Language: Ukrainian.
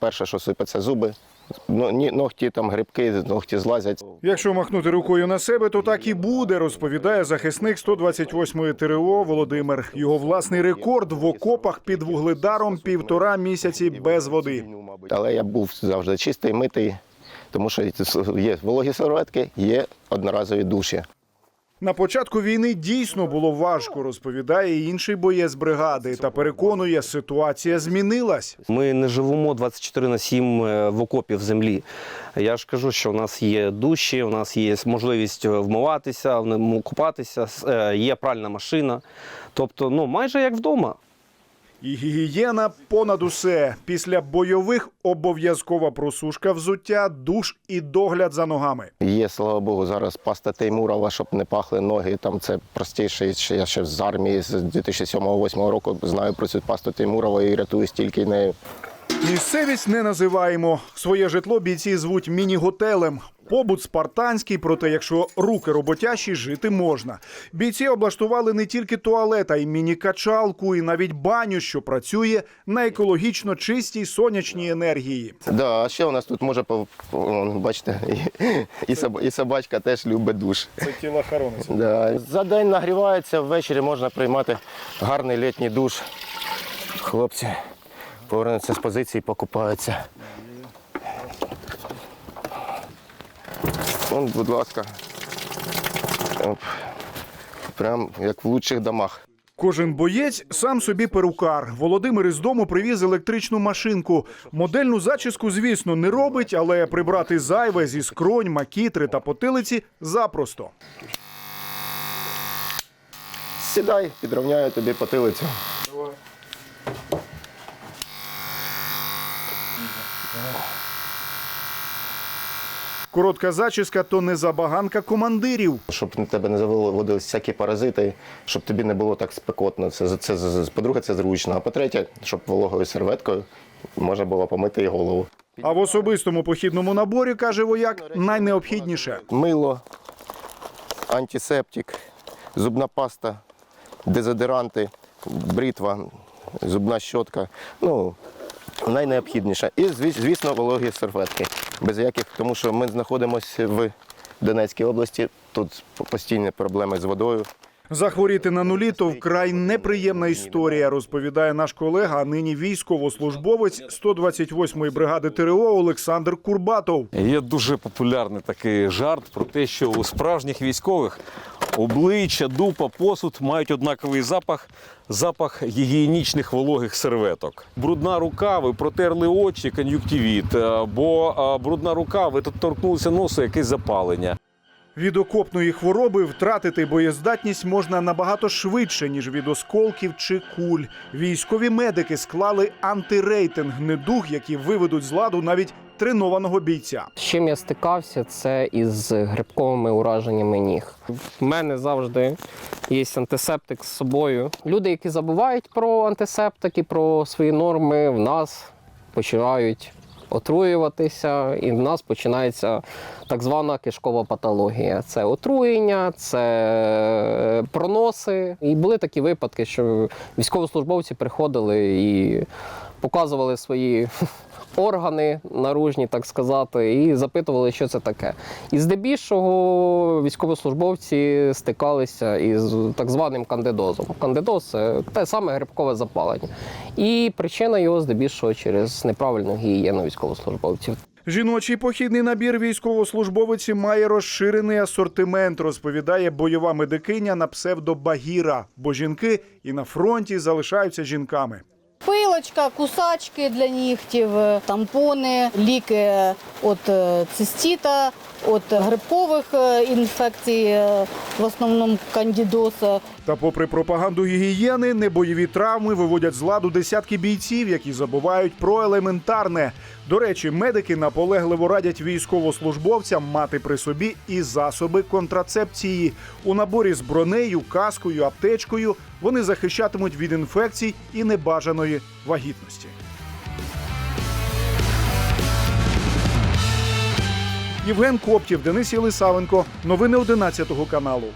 Перше, що сипеться зуби, ну, ні- ногті, там грибки, ногті злазять. Якщо махнути рукою на себе, то так і буде, розповідає захисник 128-ї ТРО Володимир. Його власний рекорд в окопах під вугледаром півтора місяці без води. Але я був завжди чистий, митий, тому що є вологі серветки, є одноразові душі. На початку війни дійсно було важко, розповідає інший боєць бригади. Та переконує, ситуація змінилась. Ми не живемо 24 на 7 е, в окопі в землі. Я ж кажу, що у нас є душі, у нас є можливість е, вмиватися, купатися, е, є пральна машина. Тобто, ну майже як вдома. І гігієна понад усе. Після бойових обов'язкова просушка взуття, душ і догляд за ногами. Є, слава Богу, зараз паста Теймурова, щоб не пахли ноги. Там це простіше. Я ще з армії з 2007-2008 року знаю про цю пасту Теймурова і рятуюсь тільки нею. Місцевість не називаємо. Своє житло бійці звуть міні-готелем. Побут спартанський, проте якщо руки роботящі, жити можна. Бійці облаштували не тільки туалет, а й міні-качалку, і навіть баню, що працює на екологічно чистій сонячній енергії. Да, а ще у нас тут може бачите, і, і, собачка теж любить душ. Це тілохоронець. Да. За день нагрівається, ввечері можна приймати гарний літній душ. Хлопці повернуться з позиції, покупаються. Вон, будь ласка. Оп. Прям як в лучших домах. Кожен боєць сам собі перукар. Володимир із дому привіз електричну машинку. Модельну зачіску, звісно, не робить, але прибрати зайве зі скронь, макітри та потилиці запросто. Сідай, підрівняю тобі потилицю. Коротка зачіска то не забаганка командирів. Щоб на тебе не заводились всякі паразити, щоб тобі не було так спекотно. Це, це, це, по-друге, це зручно. А по-третє, щоб вологою серветкою можна було помити і голову. А в особистому похідному наборі каже вояк найнеобхідніше. Мило, антисептик, зубна паста, дезодоранти, бритва, зубна щотка. Ну, найнеобхідніше. І, звіс- звісно, вологі серветки. Без яких, тому що ми знаходимося в Донецькій області. Тут постійні проблеми з водою. Захворіти на нулі то вкрай неприємна історія, розповідає наш колега, а нині військовослужбовець 128-ї бригади ТРО Олександр Курбатов. Є дуже популярний такий жарт про те, що у справжніх військових обличчя, дупа, посуд мають однаковий запах запах гігієнічних вологих серветок. Брудна рука, ви протерли очі, кон'юктивіт, бо брудна рука, ви тут торкнулися носу, якесь запалення. Від окопної хвороби втратити боєздатність можна набагато швидше, ніж від осколків чи куль. Військові медики склали антирейтинг недуг, які виведуть з ладу навіть тренованого бійця. З чим я стикався, це із грибковими ураженнями ніг. В мене завжди є антисептик з собою. Люди, які забувають про антисептики, про свої норми, в нас починають отруюватися, і в нас починається так звана кишкова патологія. Це отруєння, це проноси. І були такі випадки, що військовослужбовці приходили і показували свої органи наружні, так сказати, і запитували, що це таке. І здебільшого військовослужбовці стикалися із так званим кандидозом. Кандидоз це те саме грибкове запалення. І причина його здебільшого через неправильну гігієну військовослужбовців. Жіночий похідний набір військовослужбовиці має розширений асортимент, розповідає бойова медикиня на псевдо Багіра, бо жінки і на фронті залишаються жінками. Пилочка, кусачки для нігтів, е, тампони, ліки від е, цистіта, від грибкових е, інфекцій, е, в основному кандідоса. Та попри пропаганду гігієни, небойові травми виводять з ладу десятки бійців, які забувають про елементарне. До речі, медики наполегливо радять військовослужбовцям мати при собі і засоби контрацепції. У наборі з бронею, каскою, аптечкою вони захищатимуть від інфекцій і небажаної вагітності. Євген Коптів, Денис Єлисавенко. Новини 11 каналу.